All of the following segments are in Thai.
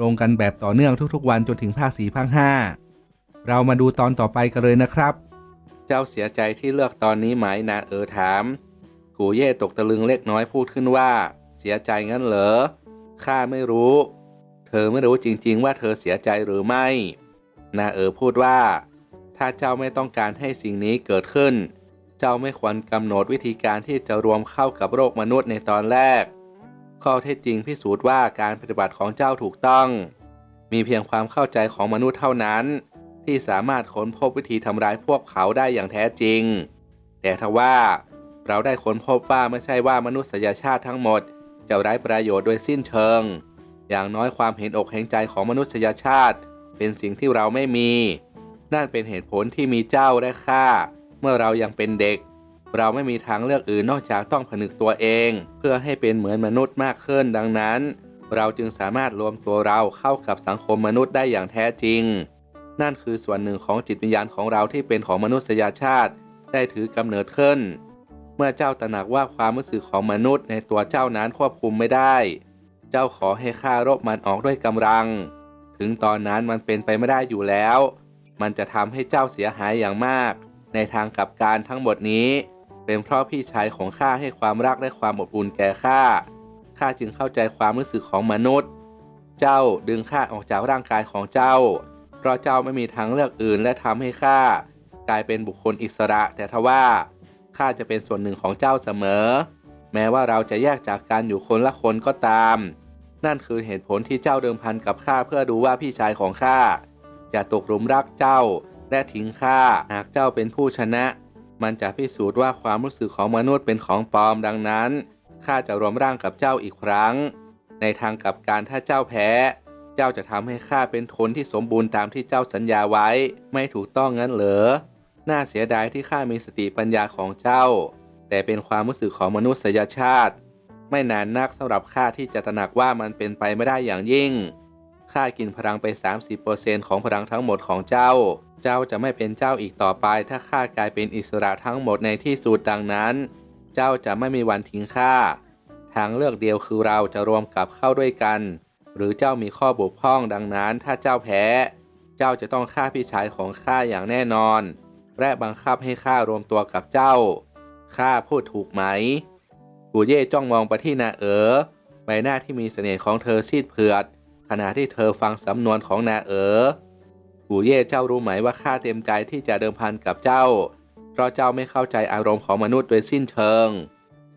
ลงกันแบบต่อเนื่องทุกๆ วันจนถึงภาคสี่ภาคห้าเรามาดูตอนต่อไปกันเลยนะครับ เจ้าเสียใจที่เลือกตอนนี้ไหมนาเออถาม กูเย่ตกตะลึงเล็กน้อยพูดขึ้นว่า เสียใจงั้นเหรอข้าไม่รู้ เธอไม่รู้จริง ๆ ว่าเธอเสียใจหรือไม่นาเออพูดว่า ถ้าเจ้าไม่ต้องการให้สิ่งนี้เกิดขึ้น เจ้าไม่ควรกำหนดวิธีการที่จะรวมเข้ากับโรคมนุษย์ในตอนแรก ข้อเท็จจริงพิสูจน์ว่าการปฏิบัติของเจ้าถูกต้อง มีเพียงความเข้าใจของมนุษย์เท่านั้น ที่สามารถค้นพบวิธีทำร้ายพวกเขาได้อย่างแท้จริง แต่ทว่าเราได้ค้นพบว่าไม่ใช่ว่ามนุษยชาติทั้งหมด จะไร้ประโยชน์โดยสิ้นเชิง อย่างน้อยความเห็นอกเห็นใจของมนุษยชาติ เป็นสิ่งที่เราไม่มี นั่นเป็นเหตุผลที่มีเจ้าและข้าเมื่อเรายังเป็นเด็ก เราไม่มีทางเลือกอื่นนอกจากต้องผนึกตัวเอง เพื่อให้เป็นเหมือนมนุษย์มากขึ้นดังนั้น เราจึงสามารถรวมตัวเราเข้ากับสังคมมนุษย์ได้อย่างแท้จริง นั่นคือส่วนหนึ่งของจิตวิญญาณของเราที่เป็นของมนุษยชาติ ได้ถือกำเนิดขึ้น เมื่อเจ้าตระหนักว่าความรู้สึกของมนุษย์ในตัวเจ้านั้นควบคุมไม่ได้ เจ้าขอให้ข้ารบมันออกด้วยกำลัง ถึงตอนนั้นมันเป็นไปไม่ได้อยู่แล้ว มันจะทำให้เจ้าเสียหายอย่างมาก ในทางกลับการทั้งหมดนี้ เป็นเพราะพี่ชายของข้าให้ความรักและความอบอุ่นแก่ข้า ข้าจึงเข้าใจความรู้สึกของมนุษย์ เจ้าดึงข้าออกจากร่างกายของเจ้า เพราะเจ้าไม่มีทางเลือกอื่นและทำให้ข้ากลายเป็นบุคคลอิสระ แต่ทว่าข้าจะเป็นส่วนหนึ่งของเจ้าเสมอ แม้ว่าเราจะแยกจากกันอยู่คนละคนก็ตาม นั่นคือเหตุผลที่เจ้าเดิมพันกับข้าเพื่อดูว่าพี่ชายของข้าจะตกหลุมรักเจ้าและทิ้งข้าหากเจ้าเป็นผู้ชนะ มันจะพิสูจน์ว่าความรู้สึกของมนุษย์เป็นของปลอมดังนั้นข้าจะรวมร่างกับเจ้าอีกครั้ง ในทางกลับการถ้าเจ้าแพ้ เจ้าจะทำให้ข้าเป็นคนที่สมบูรณ์ตามที่เจ้าสัญญาไว้ ไม่ถูกต้องงั้นเหรอน่าเสียดายที่ข้ามีสติปัญญาของเจ้า แต่เป็นความรู้สึกของมนุษยชาติ ไม่นานนักสำหรับข้าที่จะตระหนักว่ามันเป็นไปไม่ได้อย่างยิ่งข้ากินพลังไป 30%ของพลังทั้งหมดของเจ้า เจ้าจะไม่เป็นเจ้าอีกต่อไป ถ้าข้ากลายเป็นอิสระทั้งหมดในที่สุดดังนั้น เจ้าจะไม่มีวันทิ้งข้าทางเลือกเดียวคือเราจะรวมกลับเข้าด้วยกัน หรือเจ้ามีข้อบกพร่องดังนั้น ถ้าเจ้าแพ้ เจ้าจะต้องฆ่าพี่ชายของข้าอย่างแน่นอน และบังคับให้ข้ารวมตัวกับเจ้าข้าพูดถูกไหมกูเย่จ้องมองไปที่นาเอ๋อใบหน้าที่มีเสน่ห์ของเธอซีดเผือด ขณะที่เธอฟังสำนวนของนาเอ๋อ กูเย่เจ้ารู้ไหมว่าข้าเต็มใจที่จะเดิมพันกับเจ้า เพราะเจ้าไม่เข้าใจอารมณ์ของมนุษย์โดยสิ้นเชิง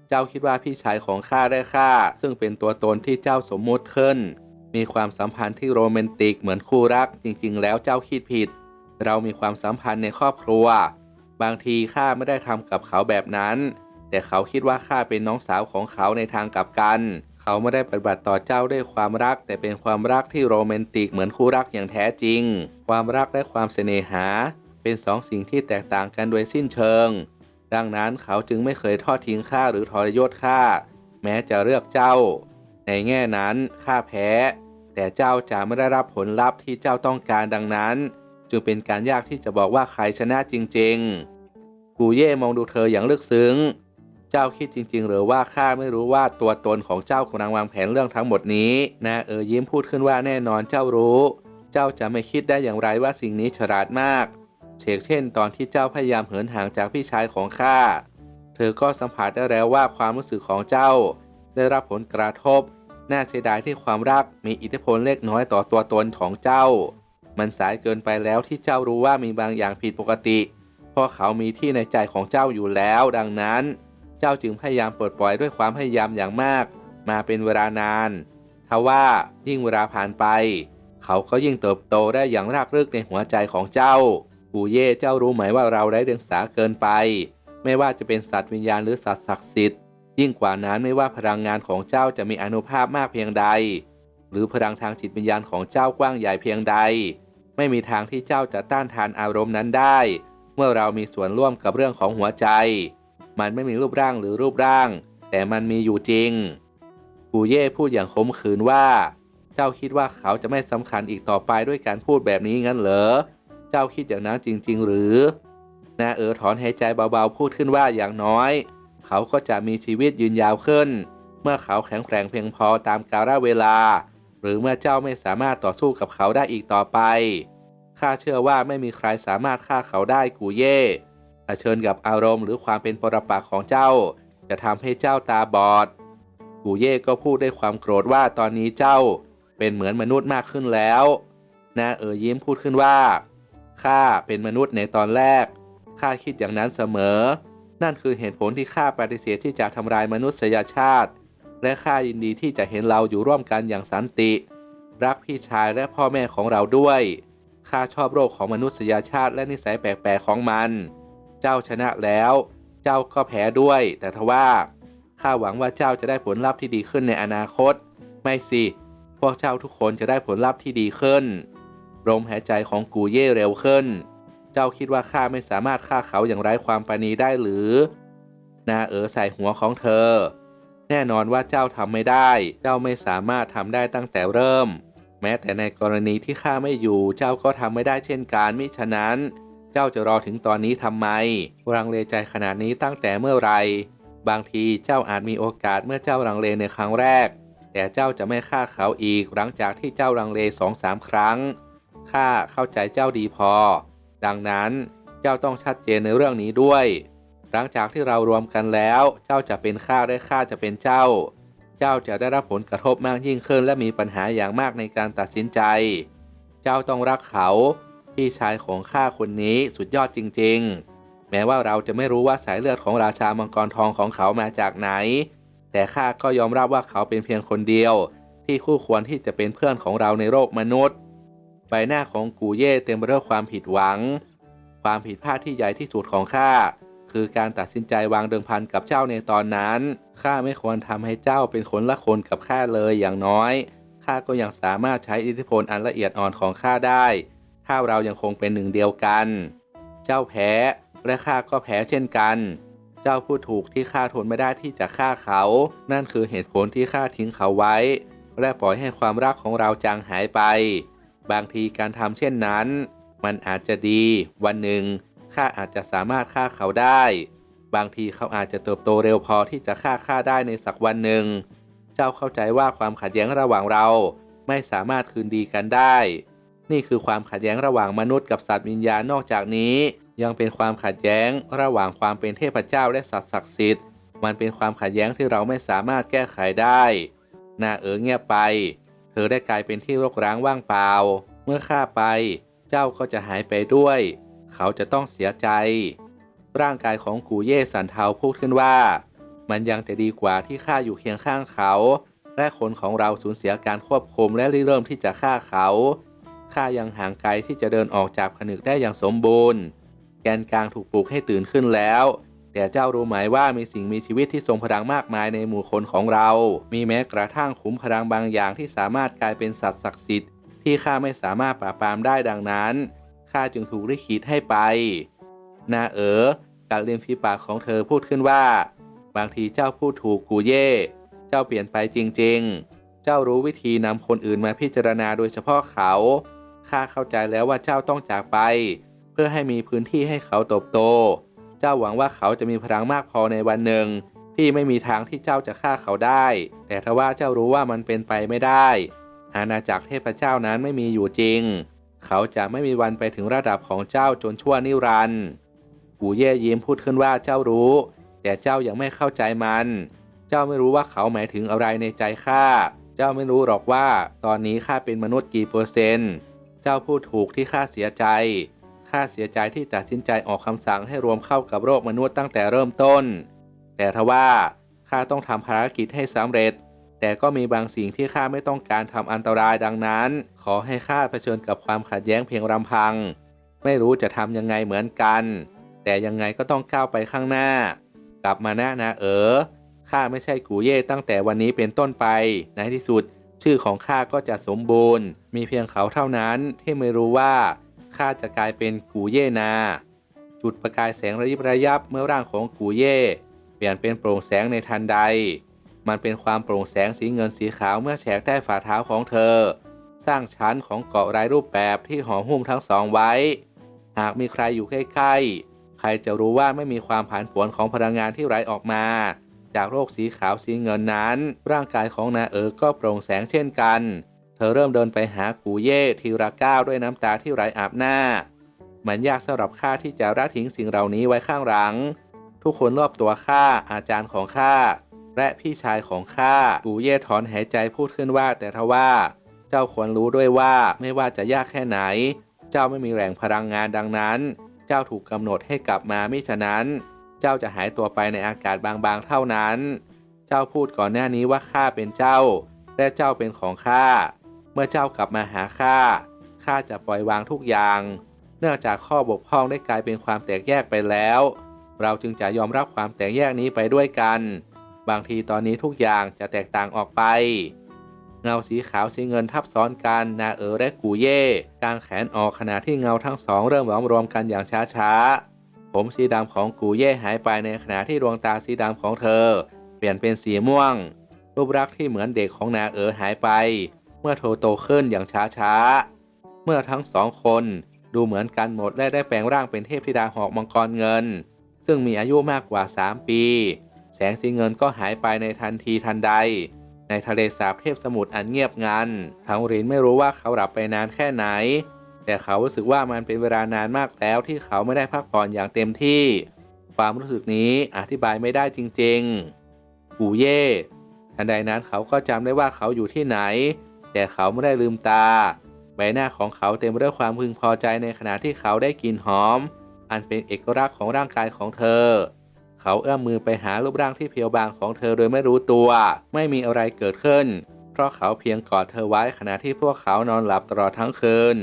เจ้าคิดว่าพี่ชายของข้าได้ข้าซึ่งเป็นตัวตนที่เจ้าสมมุติขึ้น มีความสัมพันธ์ที่โรแมนติกเหมือนคู่รัก จริง ๆ แล้วเจ้าคิดผิด เรามีความสัมพันธ์ในครอบครัว บางทีข้าไม่ได้ทำกับเขาแบบนั้น แต่เขาคิดว่าข้าเป็นน้องสาวของเขาในทางกลับกันเขาไม่ได้ปฏิบัติต่อเจ้าด้วยความรัก แต่เป็นความรักที่โรแมนติกเหมือนคู่รักอย่างแท้จริง ความรักและความเสน่หา เป็นสองสิ่งที่แตกต่างกันโดยสิ้นเชิง ดังนั้นเขาจึงไม่เคยทอดทิ้งข้าหรือทรยศข้าแม้จะเลือกเจ้า ในแง่นั้นข้าแพ้ แต่เจ้าจะไม่ได้รับผลลัพธ์ที่เจ้าต้องการดังนั้น จึงเป็นการยากที่จะบอกว่าใครชนะจริง ๆ กูเย่มองดูเธออย่างลึกซึ้ง เจ้าคิดจริง ๆ หรือว่าข้าไม่รู้ว่าตัวตนของเจ้ากำลังวางแผนเรื่องทั้งหมดนี้นาเออยิ้มพูดขึ้นว่าแน่นอนเจ้ารู้ เจ้าจะไม่คิดได้อย่างไรว่าสิ่งนี้ฉลาดมาก เชกเช่น ตอนที่เจ้าพยายามเหินห่างจากพี่ชายของข้า เธอก็สัมผัสได้แล้วว่าความรู้สึกของเจ้า ได้รับผลกระทบ น่าเสียดายที่ความรักมีอิทธิพลเล็กน้อยต่อตัวตนของเจ้า มันสายเกินไปแล้วที่เจ้ารู้ว่ามีบางอย่างผิดปกติ เพราะเขามีที่ในใจของเจ้าอยู่แล้ว ดังนั้น เจ้าจึงพยายามปลดปล่อยด้วยความพยายามอย่างมาก มาเป็นเวลานานทว่ายิ่งเวลาผ่านไป เขาก็ยิ่งเติบโตได้อย่างรากลึกในหัวใจของเจ้าปู่เย่เจ้ารู้ไหมว่าเราไร้เดียงสาเกินไป ไม่ว่าจะเป็นสัตว์วิญญาณหรือสัตว์ศักดิ์สิทธิ์ยิ่งกว่านั้นไม่ว่าพลังงานของเจ้าจะมีอนุภาพมากเพียงใด หรือพลังทางจิตวิญญาณของเจ้ากว้างใหญ่เพียงใด ไม่มีทางที่เจ้าจะต้านทานอารมณ์นั้นได้ เมื่อเรามีส่วนร่วมกับเรื่องของหัวใจ มันไม่มีรูปร่างหรือรูปร่าง แต่มันมีอยู่จริงกูเย่พูดอย่างขมขื่นว่า เจ้าคิดว่าเขาจะไม่สำคัญอีกต่อไปด้วยการพูดแบบนี้งั้นเหรอ เจ้าคิดอย่างนั้นจริง ๆ หรือนาเอ๋อถอนหายใจเบาๆพูดขึ้นว่าอย่างน้อย เขาก็จะมีชีวิตยืนยาวขึ้น เมื่อเขาแข็งแกร่งเพียงพอตามกาลเวลา หรือเมื่อเจ้าไม่สามารถต่อสู้กับเขาได้อีกต่อไปข้าเชื่อว่าไม่มีใครสามารถฆ่าเขาได้กูเย่ เผชิญกับอารมณ์หรือความเป็นปรปักษ์ของเจ้า จะทำให้เจ้าตาบอดกูเย่ก็พูดด้วยความโกรธว่าตอนนี้เจ้าเป็นเหมือนมนุษย์มากขึ้นแล้วนาเอ๋ยิ้มพูดขึ้นว่าข้าเป็นมนุษย์ในตอนแรกข้าคิดอย่างนั้นเสมอ นั่นคือเหตุผลที่ข้าปฏิเสธที่จะทำลายมนุษยชาติ และข้ายินดีที่จะเห็นเราอยู่ร่วมกันอย่างสันติ รักพี่ชายและพ่อแม่ของเราด้วยข้าชอบโรคของมนุษยชาติและนิสัยแปลกๆของมัน เจ้าชนะแล้ว เจ้าก็แพ้ด้วย แต่ทว่าข้าหวังว่าเจ้าจะได้ผลลัพธ์ที่ดีขึ้นในอนาคต ไม่สิ พวกเจ้าทุกคนจะได้ผลลัพธ์ที่ดีขึ้น ลมหายใจของกูเย่เร็วขึ้น เจ้าคิดว่าข้าไม่สามารถฆ่าเขาอย่างไร้ความปราณีได้หรือ นาเอ๋อใส่หัวของเธอ แน่นอนว่าเจ้าทำไม่ได้ เจ้าไม่สามารถทำได้ตั้งแต่เริ่ม แม้แต่ในกรณีที่ข้าไม่อยู่ เจ้าก็ทำไม่ได้เช่นกันมิฉะนั้น จ้าจะรอถึงตอนนี้ทำไมรังเลใจขนาดนี้ตั้งแต่เมื่อไหรบางทีเจ้าอาจมีโอกาสเมื่อเจ้ารังเลในครั้งแรก แต่เจ้าจะไม่ฆ่าเขาอีกหลังจากที่เจ้ารังเลสองสามครั้งข้าเข้าใจเจ้าดีพอ ดังนั้นเจ้าต้องชัดเจนในเรื่องนี้ด้วย หลังจากที่เรารวมกันแล้ว เจ้าจะเป็นข้าและข้าจะเป็นเจ้า เจ้าจะได้รับผลกระทบมากยิ่งขึ้น และมีปัญหาอย่างมากในการตัดสินใจ เจ้าต้องรักเขา พี่ชายของข้าคนนี้สุดยอดจริง ๆ แม้ว่าเราจะไม่รู้ว่าสายเลือดของราชามังกรทองของเขามาจากไหน แต่ข้าก็ยอมรับว่าเขาเป็นเพียงคนเดียว ที่คู่ควรที่จะเป็นเพื่อนของเราในโลกมนุษย์ ใบหน้าของกูเย่เต็มไปด้วยความผิดหวัง ความผิดพลาดที่ใหญ่ที่สุดของข้าคือการตัดสินใจวางเดิมพันกับเจ้าในตอนนั้นข้าไม่ควรทำให้เจ้าเป็นคนละคนกับข้าเลยอย่างน้อยข้าก็ยังสามารถใช้อิทธิพลอันละเอียดอ่อนของข้าได้ ถ้าเรายังคงเป็นหนึ่งเดียวกัน เจ้าแพ้และข้าก็แพ้เช่นกัน เจ้าพูดถูกที่ข้าทนไม่ได้ที่จะฆ่าเขา นั่นคือเหตุผลที่ข้าทิ้งเขาไว้ และปล่อยให้ความรักของเราจางหายไป บางทีการทำเช่นนั้น มันอาจจะดี วันหนึ่งข้าอาจจะสามารถฆ่าเขาได้ บางทีเขาอาจจะเติบโตเร็วพอที่จะฆ่าข้าได้ในสักวันหนึ่ง เจ้าเข้าใจว่าความขัดแย้งระหว่างเราไม่สามารถคืนดีกันได้ นี่คือความขัดแย้งระหว่างมนุษย์กับสัตว์วิญญาณนอกจากนี้ ยังเป็นความขัดแย้งระหว่างความเป็นเทพเจ้าและสัตว์ศักดิ์สิทธิ์ มันเป็นความขัดแย้งที่เราไม่สามารถแก้ไขได้นาเอ๋อเงียบไป เธอได้กลายเป็นที่รกร้างว่างเปล่า เมื่อข้าไป เจ้าก็จะหายไปด้วย เขาจะต้องเสียใจ ร่างกายของกูเย่สันเทาพูดขึ้นว่า มันยังจะดีกว่าที่ข้าอยู่เคียงข้างเขา และคนของเราสูญเสียการควบคุมและริเริ่มที่จะฆ่าเขา ข้ายังห่างไกลที่จะเดินออกจากผนึกได้อย่างสมบูรณ์ แกนกลางถูกปลุกให้ตื่นขึ้นแล้ว แต่เจ้ารู้ไหมว่ามีสิ่งมีชีวิตที่ทรงพลังมากมายในหมู่คนของเรา มีแม้กระทั่งขุมพลังบางอย่างที่สามารถกลายเป็นสัตว์ศักดิ์สิทธิ์ที่ข้าไม่สามารถปราบปรามได้ดังนั้นข้าจึงถูกลิขิตให้ไป นาเอ๋อการเลียมฝีปากของเธอพูดขึ้นว่า บางทีเจ้าพูดถูกกูเย่ เจ้าเปลี่ยนไปจริง ๆ เจ้ารู้วิธีนำคนอื่นมาพิจารณาโดยเฉพาะเขา ข้าเข้าใจแล้วว่าเจ้าต้องจากไป เพื่อให้มีพื้นที่ให้เขาเติบโต เจ้าหวังว่าเขาจะมีพลังมากพอในวันหนึ่ง ที่ไม่มีทางที่เจ้าจะฆ่าเขาได้ แต่ทว่าเจ้ารู้ว่ามันเป็นไปไม่ได้ อาณาจักรเทพเจ้านั้นไม่มีอยู่จริง เขาจะไม่มีวันไปถึงระดับของเจ้าจนชั่วนิรันดร์กูเย่ยิ้มพูดขึ้นว่าเจ้ารู้ แต่เจ้ายังไม่เข้าใจมัน เจ้าไม่รู้ว่าเขาหมายถึงอะไรในใจข้า เจ้าไม่รู้หรอกว่า ตอนนี้ข้าเป็นมนุษย์กี่เปอร์เซนต์ จ้าพูดถูกที่ข้าเสียใจข้าเสียใจที่ตัดสินใจออกคำสั่งให้รวมเข้ากับโรคมนุษย์ตั้งแต่เริ่มต้น แต่ทว่าข้าต้องทำภารกิจให้สำเร็จ แต่ก็มีบางสิ่งที่ข้าไม่ต้องการทำอันตรายดังนั้น ขอให้ข้าเผชิญกับความขัดแย้งเพียงลำพัง ไม่รู้จะทำยังไงเหมือนกัน แต่ยังไงก็ต้องก้าวไปข้างหน้า กลับมานะนะเออข้าไม่ใช่กูเย่ตั้งแต่วันนี้เป็นต้นไปในที่สุด ชื่อของข้าก็จะสมบูรณ์ มีเพียงเขาเท่านั้นที่ไม่รู้ว่าข้าจะกลายเป็นกูเย่นา จุดประกายแสงระยิบระยับเมื่อร่างของกูเย่ เปลี่ยนเป็นโปร่งแสงในทันใด มันเป็นความโปร่งแสงสีเงินสีขาวเมื่อแฉกได้ฝ่าเท้าของเธอ สร้างชั้นของเกาะรายรูปแบบที่ห่อหุ้มทั้งสองไว้ หากมีใครอยู่ใกล้ๆใครจะรู้ว่าไม่มีความผันผวนของพลังงานที่ไหลออกมา จากโรคสีขาวสีเงินนั้น ร่างกายของนาเอ๋อก็โปร่งแสงเช่นกัน เธอเริ่มเดินไปหากูเย่ทีละก้าวด้วยน้ำตาที่ไหลอาบหน้า มันยากสำหรับข้าที่จะละทิ้งสิ่งเหล่านี้ไว้ข้างหลัง ทุกคนรอบตัวข้าอาจารย์ของข้าและพี่ชายของข้ากูเย่ถอนหายใจพูดขึ้นว่าแต่ทว่า เจ้าควรรู้ด้วยว่าไม่ว่าจะยากแค่ไหน เจ้าไม่มีแรงพลังงานดังนั้น เจ้าถูกกำหนดให้กลับมามิฉะนั้น เจ้าจะหายตัวไปในอากาศบางๆเท่านั้น เจ้าพูดก่อนหน้านี้ว่าข้าเป็นเจ้า และเจ้าเป็นของข้า เมื่อเจ้ากลับมาหาข้า ข้าจะปล่อยวางทุกอย่าง เนื่องจากข้อบกพร่องได้กลายเป็นความแตกแยกไปแล้ว เราจึงจะยอมรับความแตกแยกนี้ไปด้วยกัน บางทีตอนนี้ทุกอย่างจะแตกต่างออกไป เงาสีขาวสีเงินทับซ้อนกัน นาเออและกูเย่กางแขนออกขณะที่เงาทั้งสองเริ่มหลอมรวมกันอย่างช้าๆ ผมสีดำของกูเย่หายไปในขณะที่ดวงตาสีดำของเธอ เปลี่ยนเป็นสีม่วง รูปลักษณ์ที่เหมือนเด็กของนาเอ๋อหายไป เมื่อโทโตขึ้นอย่างช้าๆ เมื่อทั้งสองคนดูเหมือนกันหมดและได้แปลงร่างเป็นเทพธิดาหอกมังกรเงิน ซึ่งมีอายุมากกว่า 3 ปี แสงสีเงินก็หายไปในทันทีทันใด ในทะเลสาบเทพสมุทรอันเงียบงันทางรินไม่รู้ว่าเขาหลับไปนานแค่ไหน แต่เขารู้สึกว่ามันเป็นเวลานานมากแล้วที่เขาไม่ได้พักผ่อนอย่างเต็มที่ ความรู้สึกนี้อธิบายไม่ได้จริงๆกูเย่ทันใดนั้นเขาก็จำได้ว่าเขาอยู่ที่ไหน แต่เขาไม่ได้ลืมตา ใบหน้าของเขาเต็มไปด้วยความพึงพอใจในขณะที่เขาได้กลิ่นหอม อันเป็นเอกลักษณ์ของร่างกายของเธอ เขาเอื้อมมือไปหารูปร่างที่เพียวบางของเธอโดยไม่รู้ตัว ไม่มีอะไรเกิดขึ้น เพราะเขาเพียงกอดเธอไว้ขณะที่พวกเขานอนหลับตลอดทั้งคืน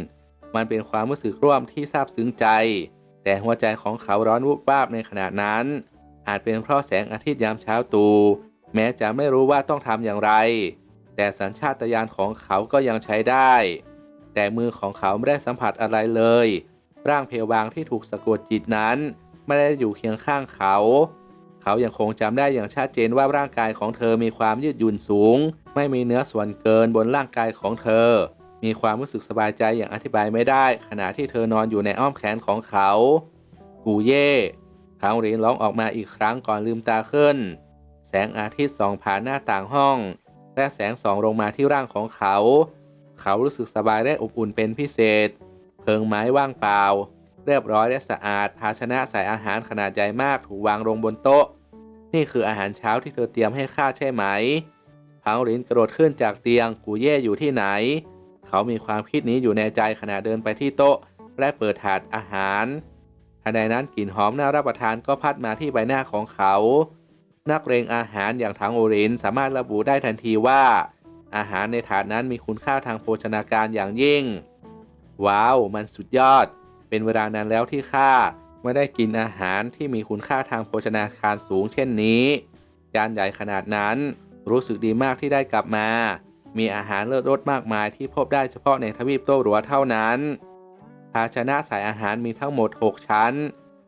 มันเป็นความรู้สึกร่วมที่ซาบซึ้งใจ แต่หัวใจของเขาร้อนวุบวาบในขณะนั้น อาจเป็นเพราะแสงอาทิตย์ยามเช้าตู่แม้จะไม่รู้ว่าต้องทำอย่างไร แต่สัญชาตญาณของเขาก็ยังใช้ได้ แต่มือของเขาไม่ได้สัมผัสอะไรเลย ร่างเพลวางที่ถูกสะกดจิตนั้น ไม่ได้อยู่เคียงข้างเขา เขายังคงจำได้อย่างชัดเจนว่าร่างกายของเธอมีความยืดหยุ่นสูง ไม่มีเนื้อส่วนเกินบนร่างกายของเธอ มีความรู้สึกสบายใจอย่างอธิบายไม่ได้ ขณะที่เธอนอนอยู่ในอ้อมแขนของเขา กูเย่ทางรีนร้องออกมาอีกครั้งก่อนลืมตาขึ้น แสงอาทิตย์ส่องผ่านหน้าต่างห้อง และแสงส่องลงมาที่ร่างของเขา เขารู้สึกสบายและอบอุ่นเป็นพิเศษ เพิงไม้ว่างเปล่า เรียบร้อยและสะอาด ภาชนะใส่อาหารขนาดใหญ่มากถูกวางลงบนโต๊ะ นี่คืออาหารเช้าที่เธอเตรียมให้ข้าใช่ไหมพังรินกระโดดขึ้นจากเตียง กูเย่อยู่ที่ไหน เขามีความคิดนี้อยู่ในใจขณะเดินไปที่โต๊ะ และเปิดถาดอาหารทันใดนั้นกลิ่นหอมน่ารับประทานก็พัดมาที่ใบหน้าของเขา นักเรงอาหารอย่างทังโอรินสามารถระบุได้ทันทีว่า อาหารในถาดนั้นมีคุณค่าทางโภชนาการอย่างยิ่ง ว้าว มันสุดยอด เป็นเวลานานแล้วที่ข้าไม่ได้กินอาหารที่มีคุณค่าทางโภชนาการสูงเช่นนี้จานใหญ่ขนาดนั้น รู้สึกดีมากที่ได้กลับมา มีอาหารเลิศรสมากมายที่พบได้เฉพาะในทวีปโต้หรัวเท่านั้น ภาชนะใส่อาหารมีทั้งหมด 6 ชั้น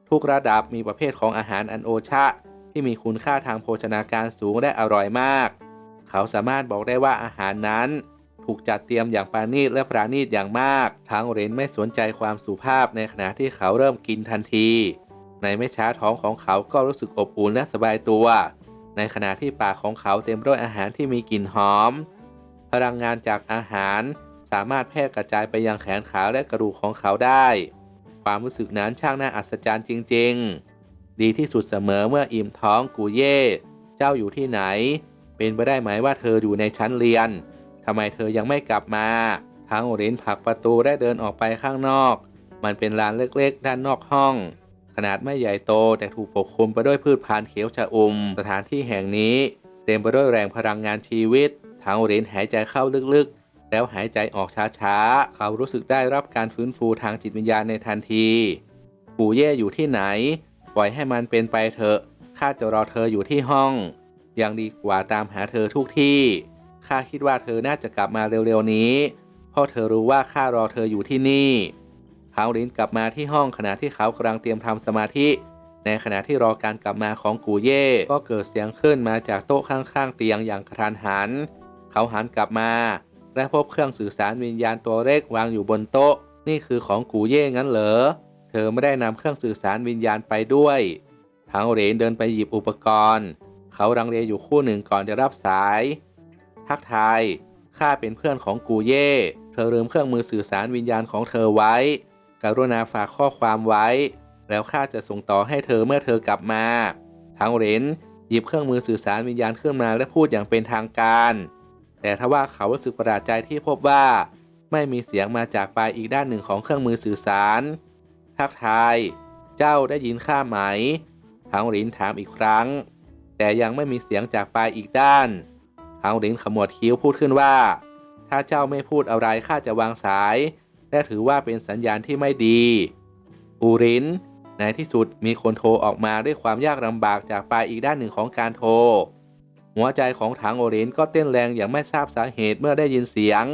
ทุกระดับมีประเภทของอาหารอันโอชะ ที่มีคุณค่าทางโภชนาการสูงและอร่อยมาก เขาสามารถบอกได้ว่าอาหารนั้น ถูกจัดเตรียมอย่างปราณีตและปราณีตอย่างมาก ทั้งเรนไม่สนใจความสุภาพในขณะที่เขาเริ่มกินทันที ในไม่ช้าท้องของเขาก็รู้สึกอบอุ่นและสบายตัว ในขณะที่ปากของเขาเต็มด้วยอาหารที่มีกลิ่นหอม ลังงานจากอาหาร สามารถแพร่กระจายไปยังแขนขาและกระดูกของเขาได้ ความรู้สึกนั้นช่างน่าอัศจรรย์จริง ๆ ดีที่สุดเสมอเมื่ออิ่มท้องกูเย่ เจ้าอยู่ที่ไหน เป็นไปได้ไหมว่าเธออยู่ในชั้นเรียนทำไมเธอยังไม่กลับมา ทั้งโอรินผลักประตูและเดินออกไปข้างนอก มันเป็นลานเล็กๆ ด้านนอกห้อง ขนาดไม่ใหญ่โตแต่ถูกปกคลุมไปด้วยพืชพันธุ์เขียวชะอุ่ม สถานที่แห่งนี้ เต็มไปด้วยแรงพลังงานชีวิต ทั้งรินหายใจเข้าลึกๆ แล้วหายใจออกช้าๆ เขารู้สึกได้รับการฟื้นฟูทางจิตวิญญาณในทันที ปู่เย่อยู่ที่ไหน ปล่อยให้มันเป็นไปเถอะ ข้าจะรอเธออยู่ที่ห้อง ยังดีกว่าตามหาเธอทุกที่ ข้าคิดว่าเธอน่าจะกลับมาเร็วๆนี้ เพราะเธอรู้ว่าข้ารอเธออยู่ที่นี่เขาลินกลับมาที่ห้องขณะที่เขากำลังเตรียมทำสมาธิ ในขณะที่รอการกลับมาของกูเย่ก็เกิดเสียงขึ้นมาจากโต๊ะข้างๆเตียงอย่างกระทันหัน เขาหันกลับมา และพบเครื่องสื่อสารวิญญาณตัวเล็กวางอยู่บนโต๊ะ นี่คือของกูเย่งั้นเหรอ เธอไม่ได้นำเครื่องสื่อสารวิญญาณไปด้วยทางเหรนเดินไปหยิบอุปกรณ์ เขารังเลอยู่คู่หนึ่งก่อนจะรับสาย ทักทาย ข้าเป็นเพื่อนของกูเย่ เธอลืมเครื่องมือสื่อสารวิญญาณของเธอไว้ กรุณาฝากข้อความไว้ แล้วข้าจะส่งต่อให้เธอเมื่อเธอกลับมาทางเหรนหยิบเครื่องมือสื่อสารวิญญาณขึ้นมาและพูดอย่างเป็นทางการ แต่ทว่าเขารู้สึกประหลาดใจที่พบว่า ไม่มีเสียงมาจากปลายอีกด้านหนึ่งของเครื่องมือสื่อสาร ทักทาย เจ้าได้ยินข้าไหมทางหลินถามอีกครั้ง แต่ยังไม่มีเสียงจากปลายอีกด้านทางหลินขมวดคิ้วพูดขึ้นว่า ถ้าเจ้าไม่พูดอะไรข้าจะวางสาย และถือว่าเป็นสัญญาณที่ไม่ดี อูรินในที่สุดมีคนโทรออกมาด้วยความยากลำบากจากปลายอีกด้านหนึ่งของการโทร หัวใจของถังโอรินก็เต้นแรงอย่างไม่ทราบสาเหตุเมื่อได้ยินเสียง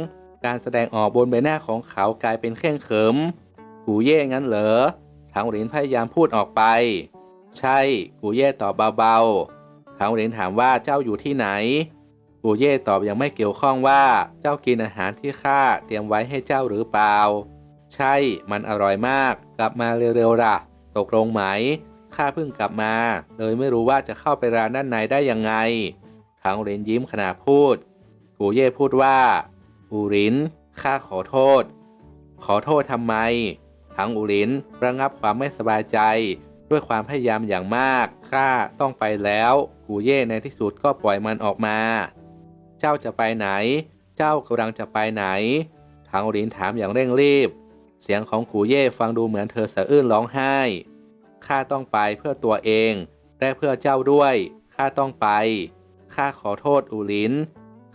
การแสดงออกบนใบหน้าของเขากลายเป็นเข่งเขิม กูเย่งั้นเหรอถังโอรินพยายามพูดออกไป ใช่ กูเย่ตอบเบาๆถังโอรินถามว่าเจ้าอยู่ที่ไหน กูเย่ตอบอยังไม่เกี่ยวข้องว่าเจ้ากินอาหารที่ข้าเตรียมไว้ให้เจ้าหรือเปล่า ใช่ มันอร่อยมาก กลับมาเร็วๆล่ะ ตกลงไหมข้าเพิ่งกลับมา เลยไม่รู้ว่าจะเข้าไปร้านด้านในได้ยังไง ทางเรนยิ้มขณะพูดกูเย่พูดว่าอูรินข้าขอโทษ ขอโทษทำไม ทั้งอูรินระงับความไม่สบายใจ ด้วยความพยายามอย่างมากข้าต้องไปแล้วกูเย่ในที่สุดก็ปล่อยมันออกมา เจ้าจะไปไหน เจ้ากำลังจะไปไหนทางอูรินถามอย่างเร่งรีบ เสียงของกูเย่ฟังดูเหมือนเธอสะอื้นร้องไห้ข้าต้องไปเพื่อตัวเองและเพื่อเจ้าด้วยข้าต้องไป ข้าขอโทษอูลิน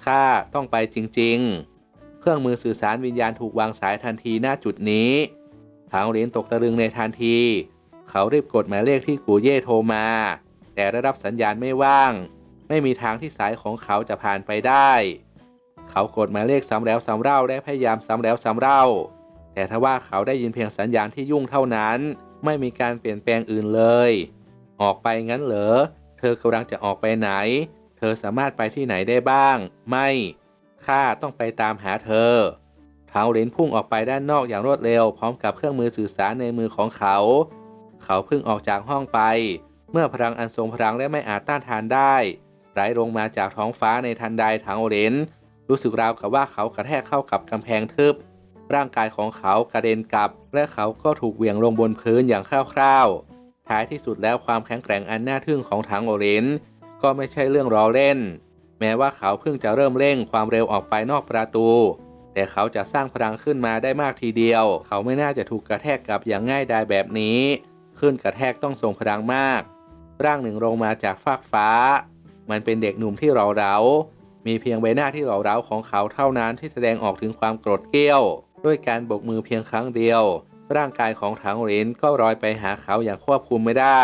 ข้าต้องไปจริง ๆ เครื่องมือสื่อสารวิญญาณถูกวางสายทันทีหน้าจุดนี้ทางอูลินตกตะลึงในทันที เขารีบกดหมายเลขที่กูเย่โทรมา แต่ได้รับสัญญาณไม่ว่าง ไม่มีทางที่สายของเขาจะผ่านไปได้ เขากดหมายเลขซ้ำแล้วซ้ำเล่าและพยายามซ้ำแล้วซ้ำเล่า แต่ทว่าเขาได้ยินเพียงสัญญาณที่ยุ่งเท่านั้น ไม่มีการเปลี่ยนแปลงอื่นเลย ออกไปงั้นเหรอ เธอกำลังจะออกไปไหน เธอสามารถไปที่ไหนได้บ้าง ไม่ข้าต้องไปตามหาเธอเท้าเลนพุ่งออกไปด้านนอกอย่างรวดเร็ว พร้อมกับเครื่องมือสื่อสารในมือของเขา เขาเพิ่งออกจากห้องไป เมื่อพลังอันทรงพลังและไม่อาจต้านทานได้ ไหลลงมาจากท้องฟ้าในทันใดทางโอเรนรู้สึกราวกับว่าเขากระแทกเข้ากับกำแพงทึบ ร่างกายของเขากระเด็นกลับ และเขาก็ถูกเหวี่ยงลงบนพื้นอย่างคร่าวๆท้ายที่สุดแล้วความแข็งแกร่งอันน่าทึ่งของถังโอเรน ก็ไม่ใช่เรื่องล้อเล่น แม้ว่าเขาเพิ่งจะเริ่มเร่งความเร็วออกไปนอกประตู แต่เขาจะสร้างพลังขึ้นมาได้มากทีเดียว เขาไม่น่าจะถูกกระแทกกลับอย่างง่ายดายแบบนี้ ขึ้นกระแทกต้องส่งพลังมาก ร่างหนึ่งลงมาจากฟากฟ้า มันเป็นเด็กหนุ่มที่เราเรามีเพียงใบหน้าที่เราเราของเขาเท่านั้นที่แสดงออกถึงความโกรธเกรี้ยว ด้วยการโบกมือเพียงครั้งเดียว ร่างกายของถังเหรนก็ลอยไปหาเขาอย่างควบคุมไม่ได้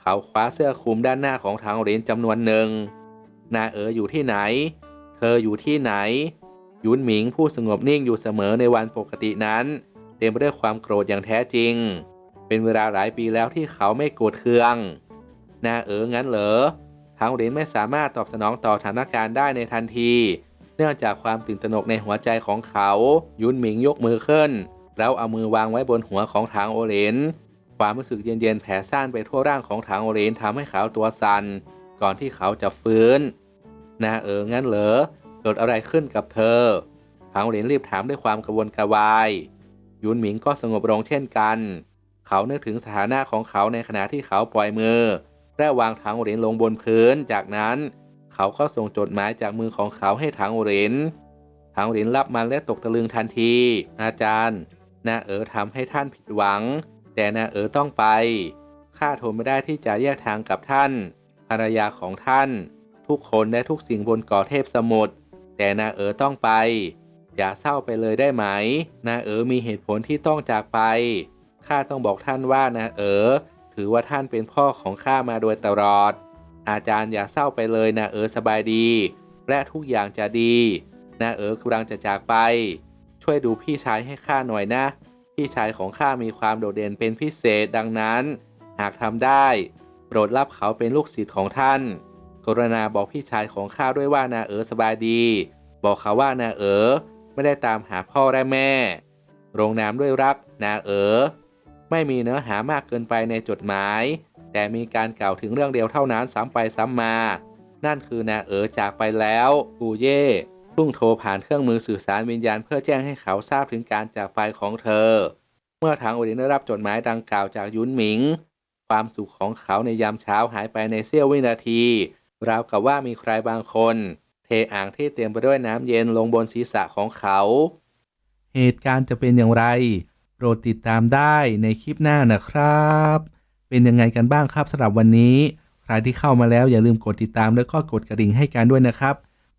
เขาคว้าเสื้อคลุมด้านหน้าของถังเหรนจำนวนหนึ่ง นาเอ๋ออยู่ที่ไหน เธออยู่ที่ไหน ยุนหมิงผู้สงบนิ่งอยู่เสมอในวันปกตินั้น เต็มไปด้วยความโกรธอย่างแท้จริง เป็นเวลาหลายปีแล้วที่เขาไม่โกรธเคือง นาเอ๋องั้นเหรอทางเหรียญไม่สามารถตอบสนองต่อสถานการณ์ได้ในทันที เนื่องจากความตื่นตระหนกในหัวใจของเขา ยุนหมิงยกมือขึ้น แล้วเอามือวางไว้บนหัวของทางโอเรน ความรู้สึกเย็นๆแผ่ซ่านไปทั่วร่างของทางโอเหรนทำให้เขาตัวสั่นก่อนที่เขาจะฟื้นนาเอ๋องั้นเหรอเกิดอะไรขึ้นกับเธอทางโอเหรนรีบถามด้วยความกระวนกระวาย ยุนหมิงก็สงบลงเช่นกัน เขานึกถึงสถานะของเขาในขณะที่เขาปล่อยมือและวางถังเหรียญลงบนพื้น จากนั้น เขาก็ส่งจดหมายจากมือของเขาให้ถังเหรียญถังเหรียญรับมันและตกตะลึงทันที อาจารย์นาเอ๋อทำให้ท่านผิดหวัง แต่นาเอ๋อต้องไป ข้าทนไม่ได้ที่จะแยกทางกับท่าน ภรรยาของท่าน ทุกคนและทุกสิ่งบนเกาะเทพสมุทร แต่นาเอ๋อต้องไป อย่าเศร้าไปเลยได้ไหม นาเอ๋อมีเหตุผลที่ต้องจากไป ข้าต้องบอกท่านว่านาเอ๋อถือว่าท่านเป็นพ่อของข้ามาโดยตลอด อาจารย์อย่าเศร้าไปเลยนะเออสบายดี และทุกอย่างจะดีนาเอ๋อกำลังจะจากไป ช่วยดูพี่ชายให้ข้าหน่อยนะ พี่ชายของข้ามีความโดดเด่นเป็นพิเศษดังนั้น หากทำได้ โปรดรับเขาเป็นลูกศิษย์ของท่าน กรณาบอกพี่ชายของข้าด้วยว่านาเอ๋อสบายดี บอกเขาว่านาเอ๋อไม่ได้ตามหาพ่อและแม่ลงนามด้วยรักนาเอ๋อไม่มีเนื้อหามากเกินไปในจดหมาย แต่มีการกล่าวถึงเรื่องเดียวเท่านั้นซ้ำไปซ้ำมา นั่นคือนาเอ๋อจากไปแล้วปูเย่ พุ่งโทรผ่านเครื่องมือสื่อสารวิญญาณเพื่อแจ้งให้เขาทราบถึงการจากไปของเธอ เมื่อทางโอดินได้รับจดหมายดังกล่าวจากยุนหมิง ความสุขของเขาในยามเช้าหายไปในเสี้ยววินาที ราวกับว่ามีใครบางคน เทอ่างที่เต็มไปด้วยน้ำเย็นลงบนศีรษะของเขา เหตุการณ์จะเป็นอย่างไร โปรดติดตามได้ในคลิปหน้านะครับ เป็นยังไงกันบ้างครับสำหรับวันนี้ ใครที่เข้ามาแล้วอย่าลืมกดติดตามแล้วก็กดกระดิ่งให้กันด้วยนะครับ